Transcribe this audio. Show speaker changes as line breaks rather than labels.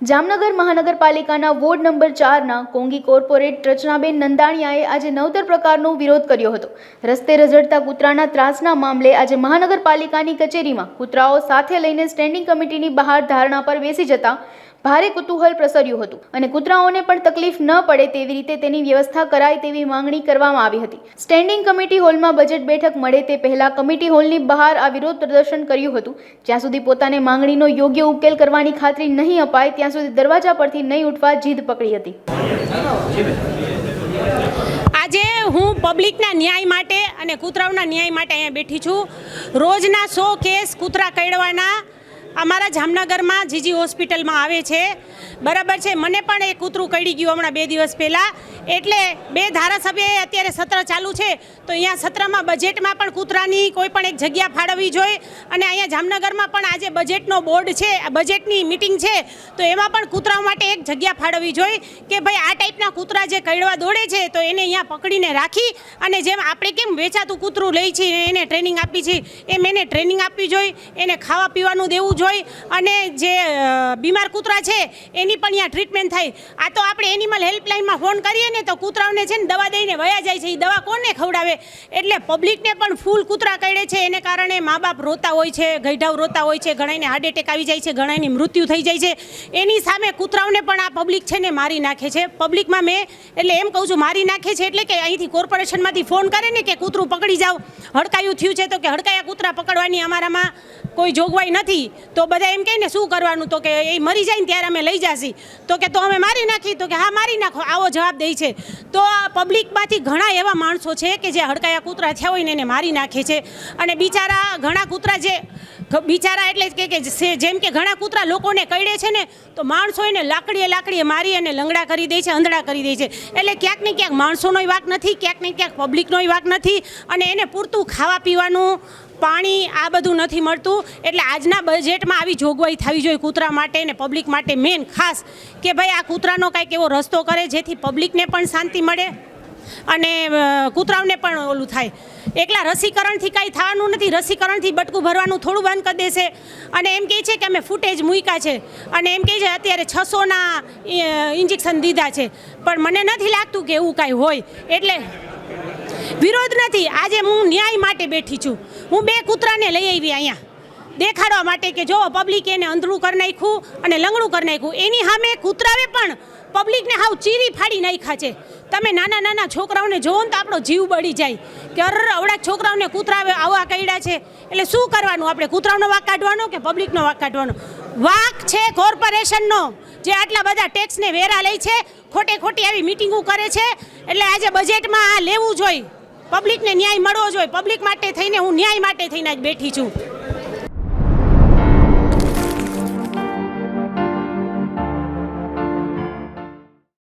જામનગર મહાનગરપાલિકાના ward number ચારના કોંગી corporate રચનાબેન નંદાણીયાએ આજે નવતર પ્રકારનો વિરોધ કર્યો હતો. રસ્તે રઝળતા કૂતરાના ત્રાસના મામલે આજે મહાનગરપાલિકાની કચેરીમાં કૂતરાઓ સાથે લઈને સ્ટેન્ડિંગ કમિટીની બહાર ધારણા પર બેસી જતા ભારે કુતૂહલ પ્રસર્યું હતું અને કૂતરાઓને પણ તકલીફ ન પડે તેવી રીતે તેની વ્યવસ્થા કરાય તેવી માંગણી કરવામાં આવી હતી. સ્ટેન્ડિંગ કમિટી હોલમાં બજેટ બેઠક મળે તે પહેલા કમિટી હોલની બહાર આ વિરોધ પ્રદર્શન કર્યું હતું. જ્યાં સુધી પોતાને માંગણીનો યોગ્ય ઉકેલ કરવાની ખાતરી નહીં અપાય, ત્યાં સુધી દરવાજા પરથી નહીં ઉઠવા જીદ પકડી હતી.
આજે હું પબ્લિકના ન્યાય માટે અને કૂતરાઓના ન્યાય માટે અહીંયા બેઠી છું. રોજના સો કેસ કૂતરા કરડવાના અમારા જામનગરમાં જીજી હોસ્પિટલમાં આવે છે. બરાબર છે, મને પણ એ કૂતરું કડી ગયું હમણાં બે દિવસ પહેલાં. એટલે બે ધારાસભ્યએ અત્યારે સત્ર ચાલુ છે, તો અહીંયા સત્રમાં બજેટમાં પણ કૂતરાની કોઈ પણ એક જગ્યા ફાળવવી જોઈએ અને અહીંયા જામનગરમાં પણ આજે બજેટનો બોર્ડ છે બજેટની મિટિંગ છે, તો એમાં પણ કૂતરાઓ માટે એક જગ્યા ફાળવવી જોઈએ કે ભાઈ આ ટાઈપના કૂતરા જે કરડવા દોડે છે, તો એને અહીંયા પકડીને રાખી અને જેમ આપણે કેમ વેચાતું કૂતરું લઈ છીએ એને ટ્રેનિંગ આપી છે, એમ એને ટ્રેનિંગ આપવી જોઈએ, એને ખાવા પીવાનું દેવું જોઈએ અને જે બીમાર કૂતરા છે, એની પણ અહીંયા ટ્રીટમેન્ટ થાય આ તો આપણે એનિમલ હેલ્પલાઇનમાં ફોન કરીએ ને તો કૂતરાઓને છે ને દવા દઈને વયા જાય છે. એ દવા કોને ખવડાવે? એટલે પબ્લિકને પણ ફૂલ કૂતરા કરડે છે. એને કારણે મા બાપ રોતા હોય છે ગઈઢાવ રોતા હોય છે ઘણાને હાર્ટ એટેક આવી જાય છે ઘણાની મૃત્યુ થઈ જાય છે. એની સામે કૂતરાઓને પણ આ પબ્લિક છે ને મારી નાખે છે. પબ્લિકમાં મેં એટલે એમ કહું છું, મારી નાખે છે એટલે કે અહીંથી કોર્પોરેશનમાંથી ફોન કરે ને કે કૂતરું પકડી જાઓ. હડકાયું થયું છે તો કે હડકાયા કૂતરા પકડવાની અમારામાં કોઈ જોગવાઈ નથી. તો બધા એમ કહીને શું કરવાનું? તો કે એ મરી જાય ને ત્યારે અમે લઈ જાશી. તો કે, તો અમે મારી નાખી. તો કે, હા, મારી નાખો. આવો જવાબ દે છે. તો આ પબ્લિકમાંથી ઘણા એવા માણસો છે કે જે હડકાયા કૂતરા થયા હોય ને એને મારી નાખે છે. અને બિચારા ઘણા કૂતરા જે બિચારા એટલે કે કે જેમ કે ઘણા કૂતરા લોકોને કરડે છે ને, તો માણસો એને લાકડીએ લાકડીએ મારી અને લંગડા કરી દે છે, અંધડા કરી દે છે. એટલે ક્યાંક ને ક્યાંક માણસોનોય વાક નથી, ક્યાંક ને ક્યાંક પબ્લિકનોય વાક નથી. અને એને પૂરતું ખાવા પીવાનું પાણી આ બધું નથી મળતું. એટલે આજના બજેટમાં આવી જોગવાઈ થવી જોઈએ કૂતરા માટે ને પબ્લિક માટે મેન ખાસ કે ભાઈ આ કૂતરાનો કાંઈક એવો રસ્તો કરે જેથી પબ્લિકને પણ શાંતિ મળે અને કૂતરાઓને પણ ઓલું થાય. એકલા રસીકરણથી કાંઈ થવાનું નથી. રસીકરણથી બટકું ભરવાનું થોડું બંધ કરી દેશે. અને એમ કહે છે કે અમે ફૂટેજ મૂક્યા છે. અને એમ કહે છે અત્યારે છસોના ઇન્જેક્શન દીધા છે. પણ મને નથી લાગતું કે એવું કાંઈ હોય. એટલે વિરોધ નથી. આજે હું ન્યાય માટે બેઠી છું. હું બે કૂતરાને લઈ આવી અહીંયા. દેખાડવા માટે કે જો પબ્લિક એને અંધળું કરી નાખ્યું અને લંગડું કરી નાખ્યું. એની સામે કૂતરાએ પણ પબ્લિકને હાવ ચીરી ફાડી નાખ્યા છે. તમે નાના નાના છોકરાઓને જોવો ને તો આપણો જીવ બળી જાય. કે અર અવડા છોકરાઓને કૂતરા આવા કઈડા છે. એટલે શું કરવાનું આપણે? કૂતરાઓનો વાક કાઢવાનો કે પબ્લિકનો વાક કાઢવાનો? વાક છે કોર્પોરેશનનો, જે આટલા બધા ટેક્સને વેરા લે છે. ખોટે ખોટી આવી મિટિંગો કરે છે. એટલે આજે બજેટમાં આ લેવું જોઈએ. પબ્લિકને ન્યાય મળવો જોઈએ. પબ્લિક માટે થઈને હું ન્યાય માટે થઈને જ બેઠી છું.